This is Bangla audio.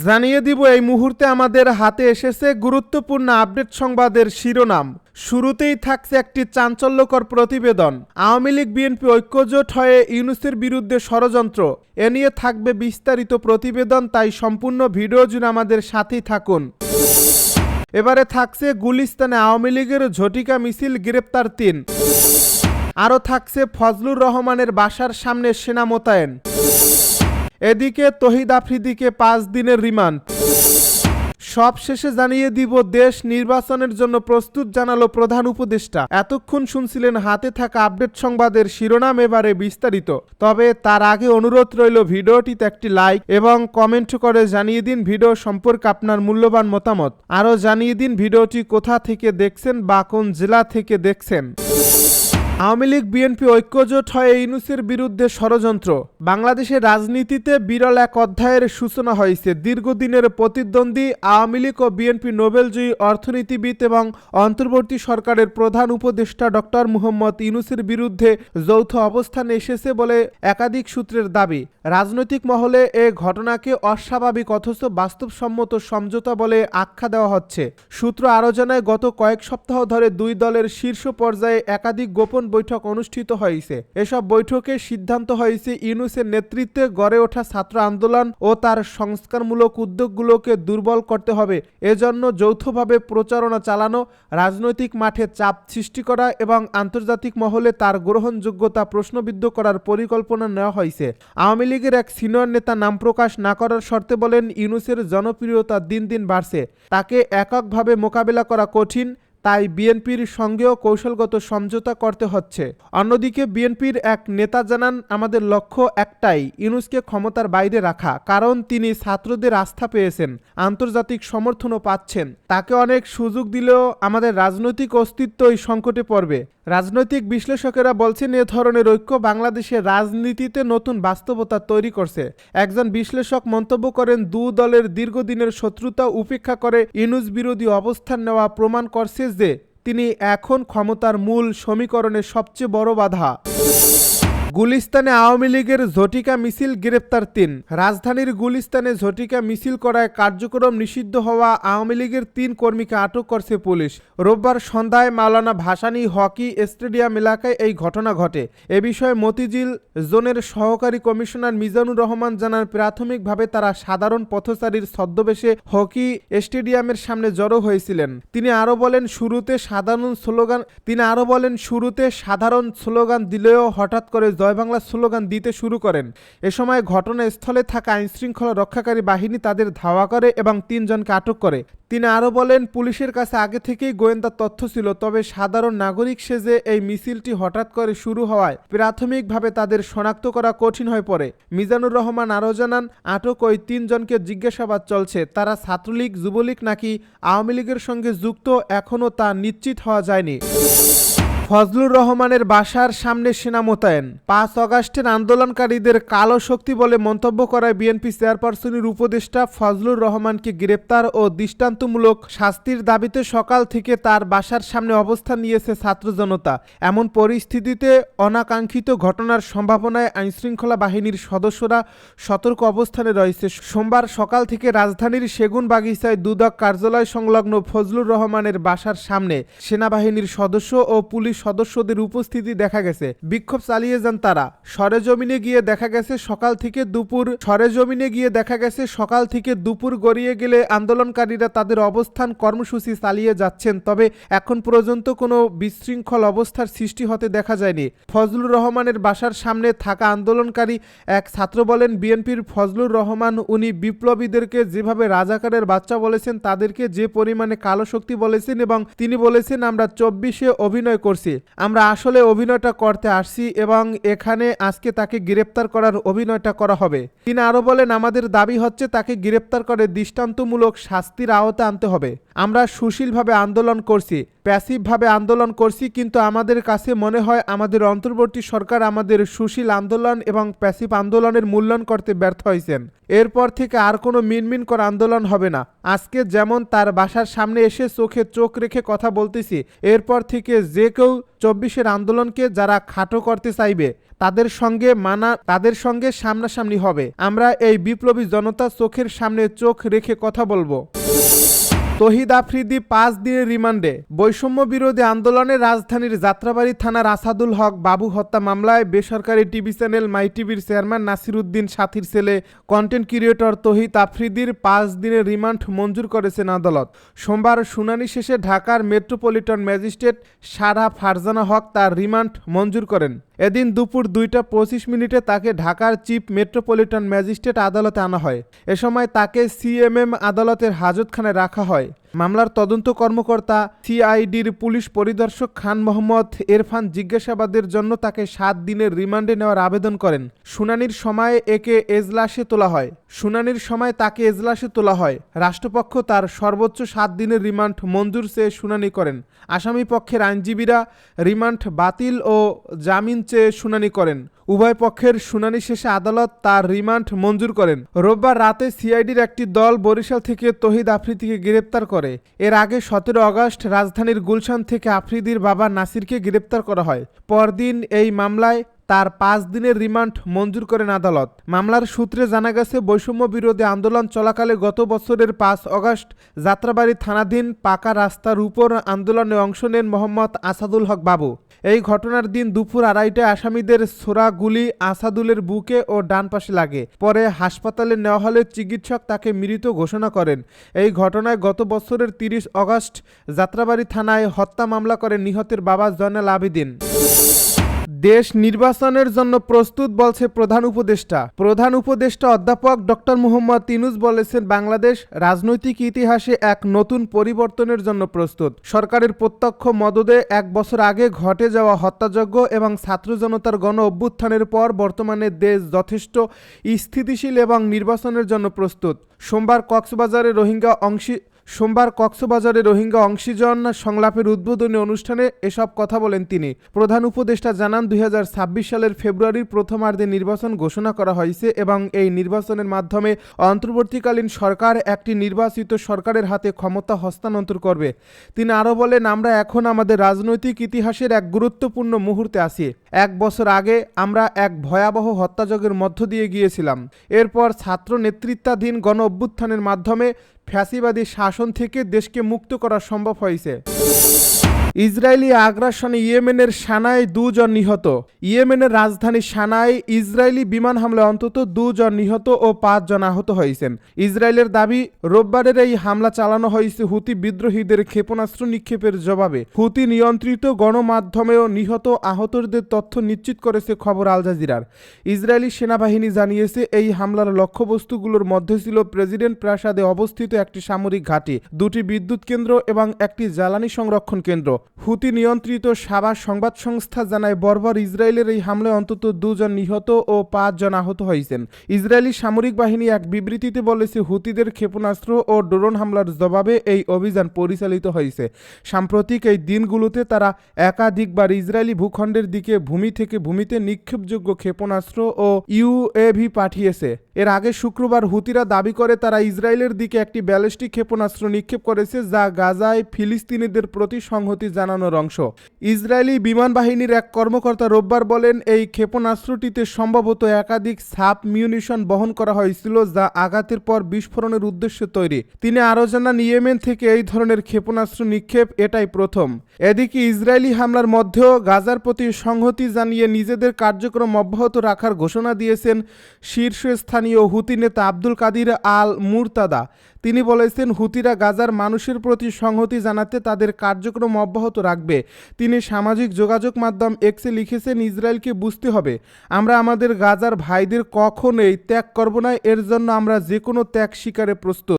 জানিয়ে দিব এই মুহূর্তে আমাদের হাতে এসেছে গুরুত্বপূর্ণ আপডেট সংবাদের শিরোনাম। শুরুতেই থাকছে একটি চাঞ্চল্যকর প্রতিবেদন। আওয়ামী লীগ, বিএনপি ঐক্যজোট হয়ে ইউনুসের বিরুদ্ধে ষড়যন্ত্র। এ নিয়ে থাকবে বিস্তারিত প্রতিবেদন, তাই সম্পূর্ণ ভিডিও জুড়ে আমাদের সাথেই থাকুন। এবারে থাকছে গুলিস্তানে আওয়ামী লীগের ঝটিকা মিছিল, গ্রেপ্তার তিন। আরও থাকছে ফজলুর রহমানের বাসার সামনে সেনা মোতায়েন। এদিকে তহিদ আফ্রিদিকে পাঁচ দিনের রিমান্ড। সব শেষে জানিয়ে দিব, দেশ নির্বাচনের জন্য প্রস্তুত জানালো প্রধান উপদেষ্টা। এতক্ষণ শুনছিলেন হাতে থাকা আপডেট সংবাদের শিরোনাম এবারে বিস্তারিত। তবে তার আগে অনুরোধ রইল ভিডিওটিতে একটি লাইক এবং কমেন্ট করে জানিয়ে দিন ভিডিও সম্পর্কে আপনার মূল্যবান মতামত। আরও জানিয়ে দিন ভিডিওটি কোথা থেকে দেখছেন বা কোন জেলা থেকে দেখছেন। আওয়ামী লীগ, বিএনপি ঐক্যজোট হয়ে ইউনুসের বিরুদ্ধে ষড়যন্ত্র। বাংলাদেশের রাজনীতিতে বিরল এক অধ্যায়ের সূচনা হয়েছে। দীর্ঘদিনের প্রতিদ্বন্দ্বী আওয়ামী লীগ ও বিএনপি নোবেলজয়ী অর্থনীতিবিদ এবং অন্তর্বর্তী সরকারের প্রধান উপদেষ্টা ডক্টর মুহম্মদ ইউনুসের বিরুদ্ধে যৌথ অবস্থান এসেছে বলে একাধিক সূত্রের দাবি। রাজনৈতিক মহলে এ ঘটনাকে অস্বাভাবিক অথচ বাস্তবসম্মত সমঝোতা বলে আখ্যা দেওয়া হচ্ছে। সূত্র আরও জানায়, গত কয়েক সপ্তাহ ধরে দুই দলের শীর্ষ পর্যায়ে একাধিক গোপন বৈঠক অনুষ্ঠিত হয়েছে। এসব বৈঠকে সিদ্ধান্ত হয়েছে ইউনুসের নেতৃত্বে গড়ে ওঠা ছাত্র আন্দোলন ও তার সংস্কারমূলক উদ্যোগগুলোকে দুর্বল করতে হবে। এজন্য যৌথভাবে প্রচারণা চালানো, রাজনৈতিক মাঠে চাপ সৃষ্টি করা এবং আন্তর্জাতিক মহলে তার গ্রহণযোগ্যতা প্রশ্নবিদ্ধ করার পরিকল্পনা নেওয়া হয়েছে। আওয়ামী লীগের এক সিনিয়র নেতা নাম প্রকাশ না করার শর্তে বলেন, ইউনুসের জনপ্রিয়তা দিন দিন বাড়ছে। তাকে এককভাবে মোকাবেলা করা কঠিন তাই বিএনপির সঙ্গেও কৌশলগত সমঝোতা করতে হচ্ছে। অন্যদিকে বিএনপির এক নেতা জানান, আমাদের লক্ষ্য একটাই, ইউনুসকে ক্ষমতার বাইরে রাখা। কারণ তিনি ছাত্রদের আস্থা পেয়েছেন, আন্তর্জাতিক সমর্থনও পাচ্ছেন। তাকে অনেক সুযোগ দিলেও আমাদের রাজনৈতিক অস্তিত্বই সংকটে পড়বে। রাজনৈতিক বিশ্লেষকেরা বলছেন, এ ধরনের ঐক্য বাংলাদেশের রাজনীতিতে নতুন বাস্তবতা তৈরি করছে। একজন বিশ্লেষক মন্তব্য করেন, দু দলের দীর্ঘদিনের শত্রুতা উপেক্ষা করে ইনুস বিরোধী অবস্থান নেওয়া প্রমাণ করছে যে তিনি এখন ক্ষমতার মূল সমীকরণের সবচেয়ে বড় বাধা। গুলিস্তানে আওয়ামী লীগের ঝটিকা মিছিল গ্রেপ্তার তিন। রাজধানীর গুলিস্তানে ঝটিকা মিছিল করায় কার্যক্রম নিষিদ্ধ হওয়া আওয়ামী লীগের তিন কর্মীকে আটক করছে পুলিশ। রোববার সন্ধ্যায় মাওলানা ভাসানী হকি স্টেডিয়াম এলাকায় এই ঘটনা ঘটে। এ বিষয়ে মতিঝিল জোনের সহকারী কমিশনার মিজানুর রহমান জানান, প্রাথমিকভাবে তারা সাধারণ পথচারীর ছদ্মবেশে হকি স্টেডিয়ামের সামনে জড়ো হয়েছিলেন। তিনি আরও বলেন, শুরুতে সাধারণ স্লোগান তিনি আরও বলেন, শুরুতে সাধারণ স্লোগান দিলেও হঠাৎ করে জয় বাংলা স্লোগান দিতে শুরু করেন। এ সময় ঘটনাস্থলে থাকা আইনশৃঙ্খলা রক্ষাকারী বাহিনী তাদের ধাওয়া করে এবং তিনজনকে আটক করে। তিনি আরও বলেন, পুলিশের কাছে আগে থেকেই গোয়েন্দা তথ্য ছিল, তবে সাধারণ নাগরিক সেজে এই মিছিলটি হঠাৎ করে শুরু হওয়ায় প্রাথমিকভাবে তাদের শনাক্ত করা কঠিন হয়ে পড়ে। মিজানুর রহমান আরও জানান, আটক ওই তিনজনকে জিজ্ঞাসাবাদ চলছে। তারা ছাত্রলীগ, যুবলীগ নাকি আওয়ামী লীগের সঙ্গে যুক্ত, এখনও তা নিশ্চিত হওয়া যায়নি। ফজলুর রহমানের বাসার সামনে সেনা মোতায়েন। পাঁচ অগাস্টের আন্দোলনকারীদের কালো শক্তি বলে মন্তব্য করায় বিএনপি চেয়ারপারসনের উপদেষ্টা ফজলুর রহমানকে গ্রেপ্তার ও দৃষ্টান্তমূলক শাস্তির দাবিতে সকাল থেকে তার বাসার সামনে অবস্থান নিয়েছে ছাত্র জনতা। এমন পরিস্থিতিতে অনাকাঙ্ক্ষিত ঘটনার সম্ভাবনায় আইনশৃঙ্খলা বাহিনীর সদস্যরা সতর্ক অবস্থানে রয়েছে। সোমবার সকাল থেকে রাজধানীর সেগুন বাগিচায় দুদক কার্যালয় সংলগ্ন ফজলুর রহমানের বাসার সামনে সেনাবাহিনীর সদস্য ও পুলিশ সদস্যদের উপস্থিতি দেখা গেছে। বিক্ষোভ চালিয়ে যান তারা। সরেজমিনে গিয়ে দেখা গেছে সকাল থেকে দুপুর সরেজমিনে গিয়ে দেখা গেছে সকাল থেকে দুপুর গড়িয়ে গেলে আন্দোলনকারীরা তাদের অবস্থান কর্মসূচি চালিয়ে যাচ্ছেন। তবে এখন পর্যন্ত কোনো বিশৃঙ্খল অবস্থার সৃষ্টি হতে দেখা যায়নি। ফজলুর রহমানের বাসার সামনে থাকা আন্দোলনকারী এক ছাত্র বলেন, বিএনপির ফজলুর রহমান, উনি বিপ্লবীদেরকে যেভাবে রাজাকারের বাচ্চা বলেছেন, তাদেরকে যে পরিমাণে কালো শক্তি বলেছেন এবং তিনি বলেছেন, আমরা চব্বিশে অভিনয় করছি। আমরা আসলে অভিনয়টা করতে আসছি এবং এখানে আজকে তাকে গ্রেপ্তার করার অভিনয়টা করা হবে। তিনি আরও বলেন, আমাদের দাবি হচ্ছে তাকে গ্রেপ্তার করে দৃষ্টান্তমূলক শাস্তির আওতা আনতে হবে। আমরা সুশীলভাবে আন্দোলন করছি, প্যাসিভভাবে আন্দোলন করছি, কিন্তু আমাদের কাছে মনে হয় আমাদের অন্তর্বর্তী সরকার আমাদের সুশীল আন্দোলন এবং প্যাসিভ আন্দোলনের মূল্যায়ন করতে ব্যর্থ হয়েছেন। এরপর থেকে আর কোনো মিনমিন করা আন্দোলন হবে না। আজকে যেমন তার বাসার সামনে এসে চোখে চোখ রেখে কথা বলতেছি, এরপর থেকে যে কেউ চব্বিশের আন্দোলনকে যারা খাটো করতে চাইবে, তাদের সঙ্গে মানা, তাদের সঙ্গে সামনাসামনি হবে। আমরা এই বিপ্লবী জনতা চোখের সামনে চোখ রেখে কথা বলব। তহিদ আফ্রিদি পাঁচ দিনের রিমান্ডে। বৈষম্য বিরোধী আন্দোলনে রাজধানীর যাত্রাবাড়ি থানার আসাদুল হক বাবু হত্যা মামলায় বেসরকারি টিভি চ্যানেল মাই টিভির চেয়ারম্যান নাসির উদ্দিন সাথীর ছেলে কন্টেন্ট ক্রিয়েটর তহিদ আফ্রিদির পাঁচ দিনের রিমান্ড মঞ্জুর করেছেন আদালত। সোমবার শুনানি শেষে ঢাকার মেট্রোপলিটন ম্যাজিস্ট্রেট সারা ফারজানা হক তার রিমান্ড মঞ্জুর করেন। এদিন দুপুর দুইটা পঁচিশ মিনিটে তাকে ঢাকার চিফ মেট্রোপলিটন ম্যাজিস্ট্রেট আদালতে আনা হয়। এ সময় তাকে সিএমএম আদালতের হাজতখানায় রাখা হয়। মামলার তদন্ত কর্মকর্তা সিআইডির পুলিশ পরিদর্শক খান মোহাম্মদ এরফান জিজ্ঞাসাবাদের জন্য তাকে সাত দিনের রিমান্ডে নেওয়ার আবেদন করেন। শুনানির সময় একে এজলাসে তোলা হয়। শুনানির সময় তাকে এজলাসে তোলা হয়। রাষ্ট্রপক্ষ তার সর্বোচ্চ সাত দিনের রিমান্ড মঞ্জুর চেয়ে শুনানি করেন। আসামি পক্ষের আইনজীবীরা রিমান্ড বাতিল ও জামিন চেয়ে শুনানি করেন। উভয় পক্ষের শুনানি শেষে আদালত তার রিমান্ড মঞ্জুর করেন। রোববার রাতে সিআইডির একটি দল বরিশাল থেকে তহিদ আফ্রিদিকে গ্রেপ্তার করে। এর আগে সতেরো আগস্ট রাজধানীর গুলশান থেকে আফ্রিদির বাবা নাসিরকে গ্রেপ্তার করা হয়। পরদিন এই মামলায় তার পাঁচ দিনের রিমান্ড মঞ্জুর করেন আদালত। মামলার সূত্রে জানা গেছে, বৈষম্য বিরোধী আন্দোলন চলাকালে গত বছরের পাঁচ অগস্ট যাত্রাবাড়ি থানাধীন পাকা রাস্তার উপর আন্দোলনে অংশ নেন মোহাম্মদ আসাদুল হক বাবু। এই ঘটনার দিন দুপুর আড়াইটায় আসামিদের ছোড়া গুলি আসাদুলের বুকে ও ডান পাশে লাগে। পরে হাসপাতালে নেওয়া হলে চিকিৎসক তাকে মৃত ঘোষণা করেন। এই ঘটনায় গত বছরের তিরিশ অগস্ট যাত্রাবাড়ি থানায় হত্যা মামলা করে নিহতের বাবা জয়নাল আবেদিন। দেশ নির্বাচনের জন্য প্রস্তুত বলছে প্রধান উপদেষ্টা। প্রধান উপদেষ্টা অধ্যাপক ডক্টর মুহম্মদ তিনুস বলেছেন, বাংলাদেশ রাজনৈতিক ইতিহাসে এক নতুন পরিবর্তনের জন্য প্রস্তুত। সরকারের প্রত্যক্ষ মদদে এক বছর আগে ঘটে যাওয়া হত্যাযজ্ঞ এবং ছাত্র জনতার গণ অভ্যুত্থানের পর বর্তমানে দেশ যথেষ্ট স্থিতিশীল এবং নির্বাচনের জন্য প্রস্তুত। সোমবার কক্সবাজারে রোহিঙ্গা অংশী সোমবার কক্সবাজারে রোহিঙ্গা অংশীজন সংলাপের উদ্বোধনী অনুষ্ঠানে এসব কথা বলেন তিনি। প্রধান উপদেষ্টা জানান দু হাজার ছাব্বিশ সালের ফেব্রুয়ারির প্রথমার্ধে নির্বাচন ঘোষণা করা হয়েছে এবং এই নির্বাচনের মাধ্যমে অন্তর্বর্তীকালীন সরকার একটি নির্বাচিত সরকারের হাতে ক্ষমতা হস্তান্তর করবে। তিনি আরও বলেন, আমরা এখন আমাদের রাজনৈতিক ইতিহাসের এক গুরুত্বপূর্ণ মুহূর্তে আছি। এক বছর আগে আমরা এক ভয়াবহ হত্যাযজ্ঞের মধ্য দিয়ে গিয়েছিলাম। এরপর ছাত্র নেতৃত্বাধীন গণ অভ্যুত্থানের মাধ্যমে ফ্যাসিবাদী শাসন থেকে দেশকে মুক্ত করা সম্ভব হয়েছে। ইসরায়েলি আগ্রাসনে ইয়েমেনের সানায় দুজন নিহত। ইয়েমেনের রাজধানী সানায় ইসরায়েলি বিমান হামলায় অন্তত দুজন নিহত ও পাঁচজন আহত হয়েছেন। ইসরায়েলের দাবি, রোববারের এই হামলা চালানো হয়েছে হুতি বিদ্রোহীদের ক্ষেপণাস্ত্র নিক্ষেপের জবাবে। হুতি নিয়ন্ত্রিত গণমাধ্যমেও নিহত আহতদের তথ্য নিশ্চিত করেছে খবর আল জাজিরার। ইসরায়েলি সেনাবাহিনী জানিয়েছে, এই হামলার লক্ষ্যবস্তুগুলোর মধ্যে ছিল প্রেসিডেন্ট প্রাসাদে অবস্থিত একটি সামরিক ঘাঁটি, দুটি বিদ্যুৎ কেন্দ্র এবং একটি জ্বালানি সংরক্ষণ কেন্দ্র। হুতি নিয়ন্ত্রিত সাবা সংবাদ সংস্থা জানায়, বর্বর ইসরায়েলের এই হামলায় অন্তত দুজন নিহত ও পাঁচজন আহত হয়েছেন। ইসরায়েলি সামরিক বাহিনী এক বিবৃতিতে বলেছে, হুতিদের ক্ষেপণাস্ত্র ও ড্রোন হামলার জবাবে এই অভিযান পরিচালিত হয়েছে। সাম্প্রতিক এই দিনগুলোতে তারা একাধিকবার ইসরায়েলি ভূখণ্ডের দিকে ভূমি থেকে ভূমিতে নিক্ষেপযোগ্য ক্ষেপণাস্ত্র ও ইউএভি পাঠিয়েছে। এর আগে শুক্রবার হুতিরা দাবি করে, তারা ইসরায়েলের দিকে একটি ব্যালিস্টিক ক্ষেপণাস্ত্র নিক্ষেপ করেছে যা গাজায় ফিলিস্তিনিদের প্রতি সংহতি জানানোর অংশ। ইসরায়েলি বিমান বাহিনীর এক কর্মকর্তা রোববার বলেন, এই ক্ষেপণাস্ত্রটিতে সম্ভবত একাধিক সাব মিউনিশন বহন করা হয়েছিল যা আঘাতের পর বিস্ফোরণের উদ্দেশ্যে তৈরি। তিনি আরও জানান, ইয়েমেন থেকে এই ধরনের ক্ষেপণাস্ত্র নিক্ষেপ এটাই প্রথম। এদিকে ইসরায়েলি হামলার মধ্যেও গাজার প্রতি সংহতি জানিয়ে নিজেদের কার্যক্রম অব্যাহত রাখার ঘোষণা দিয়েছেন শীর্ষস্থানীয় হুতি নেতা আব্দুল কাদির আল মুরতাদা তিনি বলেছেন, হুতিরা গাজার মানুষের প্রতি সংহতি জানাতে তাদের কার্যক্রম অব্যাহত রাখবে। তিনি সামাজিক যোগাযোগ মাধ্যম এক্সে লিখেছেন, ইসরায়েলকে বুঝতে হবে, আমরা আমাদের গাজার ভাইদের কখনোই ত্যাগ করব না, এর জন্য আমরা যে কোনো ত্যাগ শিকারে প্রস্তুত।